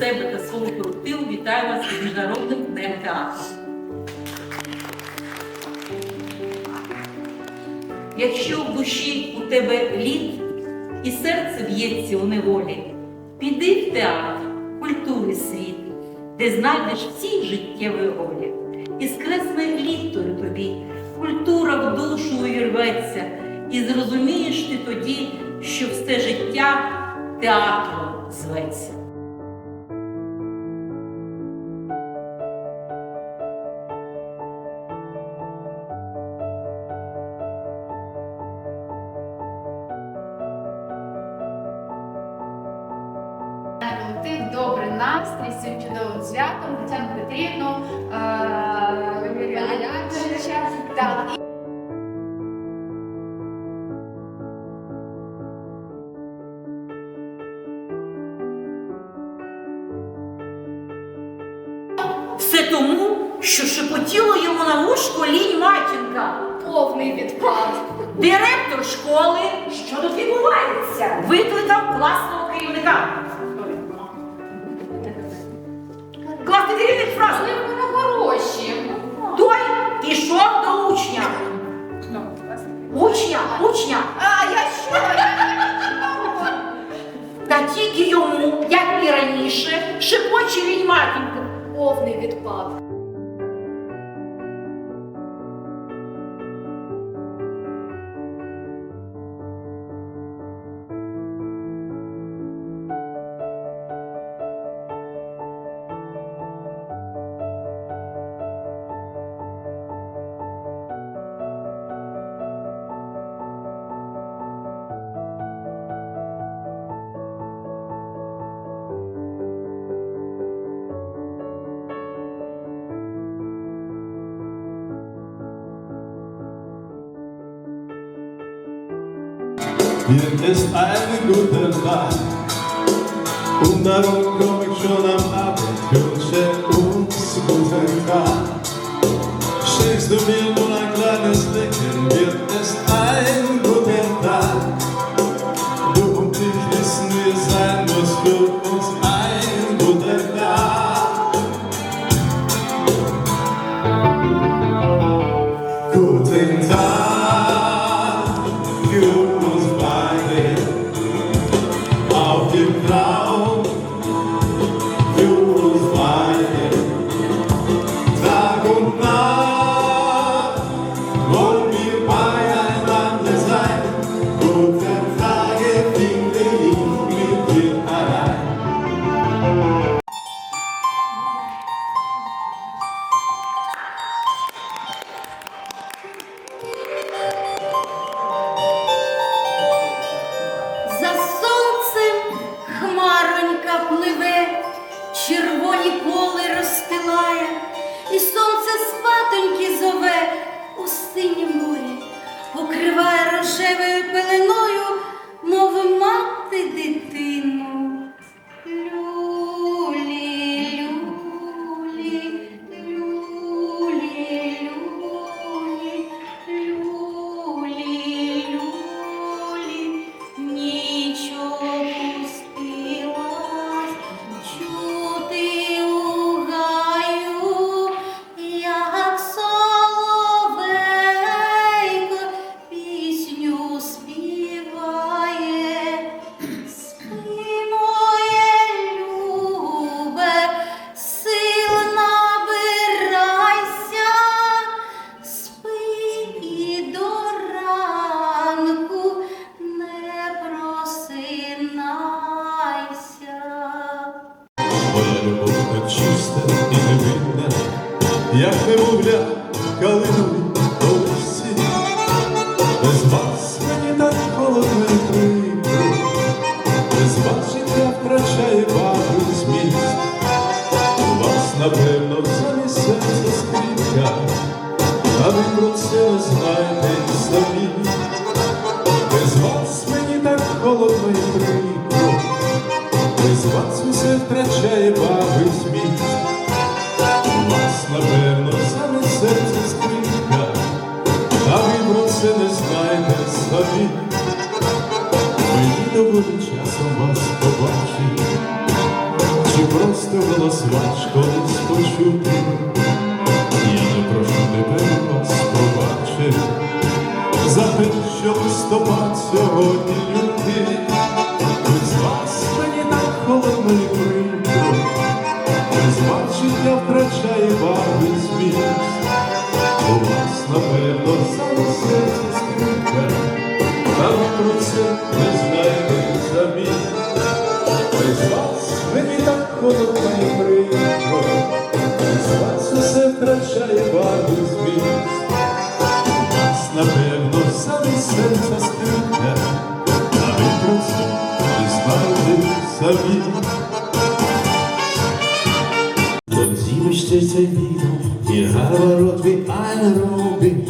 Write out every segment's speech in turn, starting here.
себе та свого колективу вітаю вас з Міжнародним днем театру. Якщо в душі у тебе лід і серце б'ється у неволі, піди в театр, культури світ, де знайдеш всі життєві ролі. І скресне літою тобі, культура в душу увірветься, і зрозумієш ти тоді, що все життя театром зветься. Валерійовича. Все тому, що шепотіло йому на вушко лінь матінка. повний відпад. Директор школи Що тут відбувається? викликав класного керівника. Класний керівник фразу. Але воно хороші. Той пішов до. Учня, учня. А, я що? Та тільки йому, як і раніше, шепоче лінь матінка. Повний відпад. Hier ist eine gute Tag und darum komme ich schon am Abend, wünsche uns guten Tag. Schickst du mir синє море, покриває рожевою пеленою, мов мати дитину. Напевно, замість серця скріпка, а ви про це не знаєте самі. Без вас мені так холодно і прикро, без вас усе втрачає ваги зміст. Вас, напевно, саме серце скрипка, а ви про це не знаєте самі. Мені доволі часом вас побачить, чи просто голос ваш колись. Я не прошу тебе вас побачити за те, що листопад сьогодні лютий. Без вас мені так холодно і прикро, без вас життя втрачає барви зміст. У вас, напевно, саме серце скрипке, та ви про це Melodie. Denn sie besteht in dir, ihr Haar rot wie eine Robin.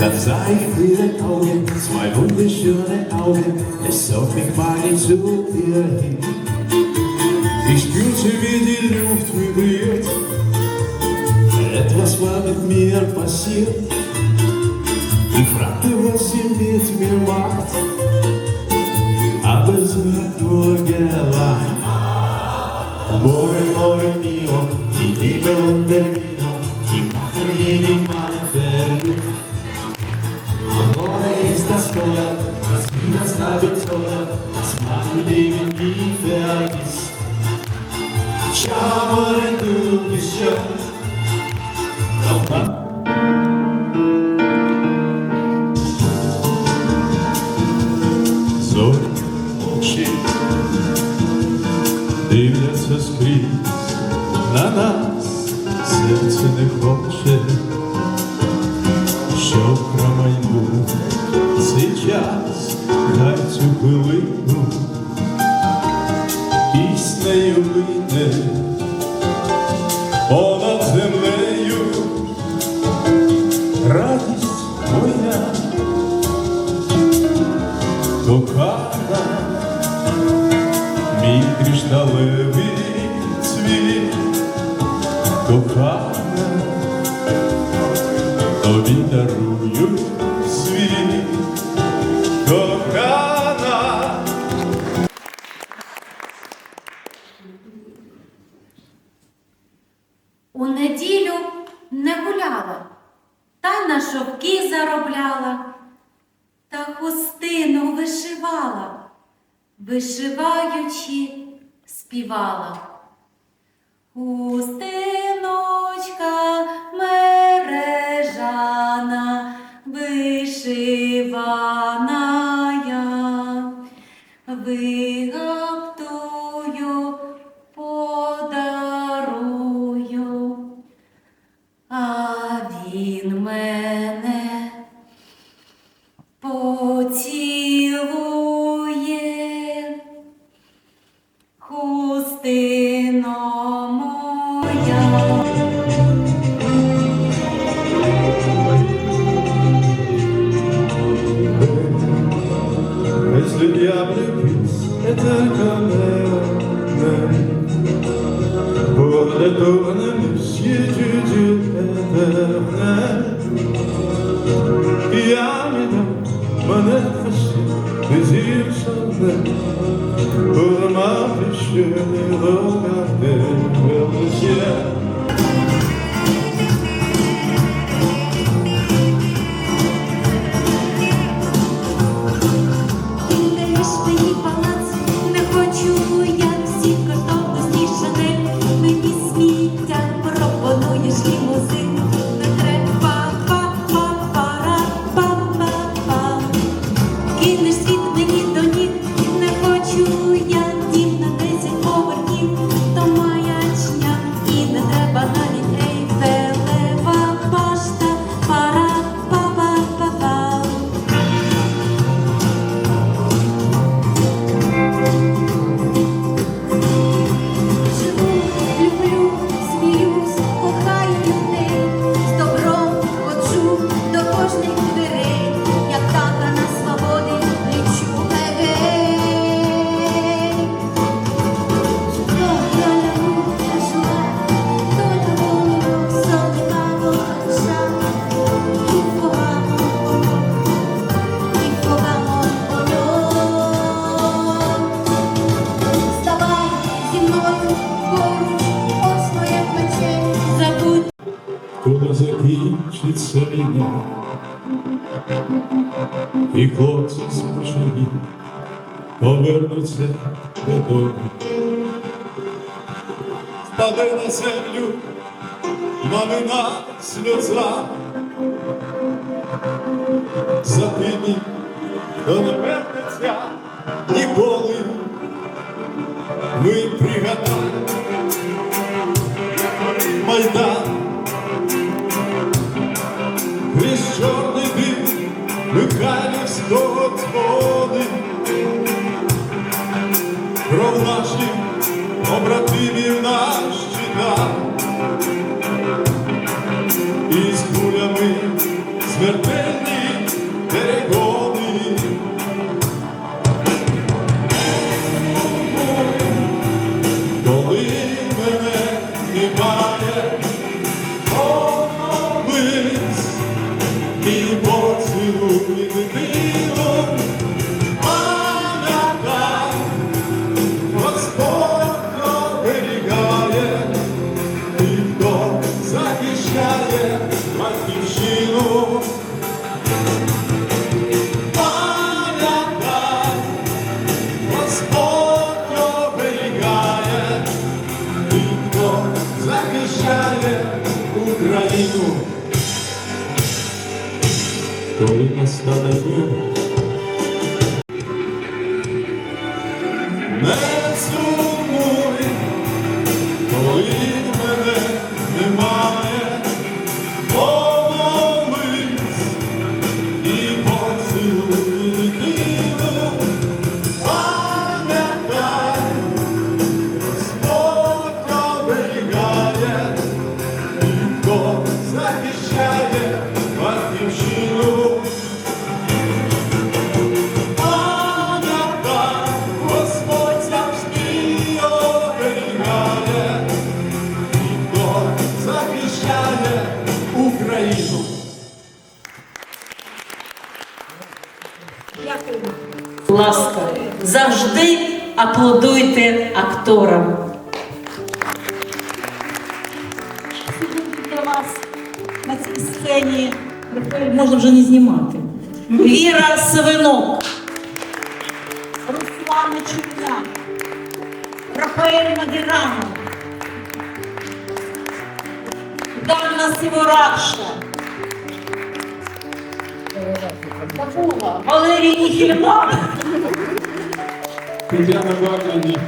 Dann sah ich ihre Augen, zwei wunderschöne Augen, es zog mich mal zu ihr hin. Ich spürte, wie die Luft vibriert, etwas war mit mir passiert. Ich fragte, was sie mit mir macht. Amore amore mio ti libero del mio ti paghi di malfermi Amore sta sola la sfida sta bezzola das mani devi di vergis Ciao amore tu che sei Ciao піснею вийде співала. bizim sende Urma pişti і хлопці спочині повернуться додому. Впаде на землю мамина сльоза, за тими, хто не вернеться ніколи, ми пригадаємо Hallelujah. Захищає Україну. Будь ласка, завжди аплодуйте акторам. Для вас на цій сцені можна вже не знімати. Віра Савинок, Руслана Чуня, Рафаель Магерано, Дана Сиворакша, Забула, Валерій Ніхільман. Тетяна Вагнер,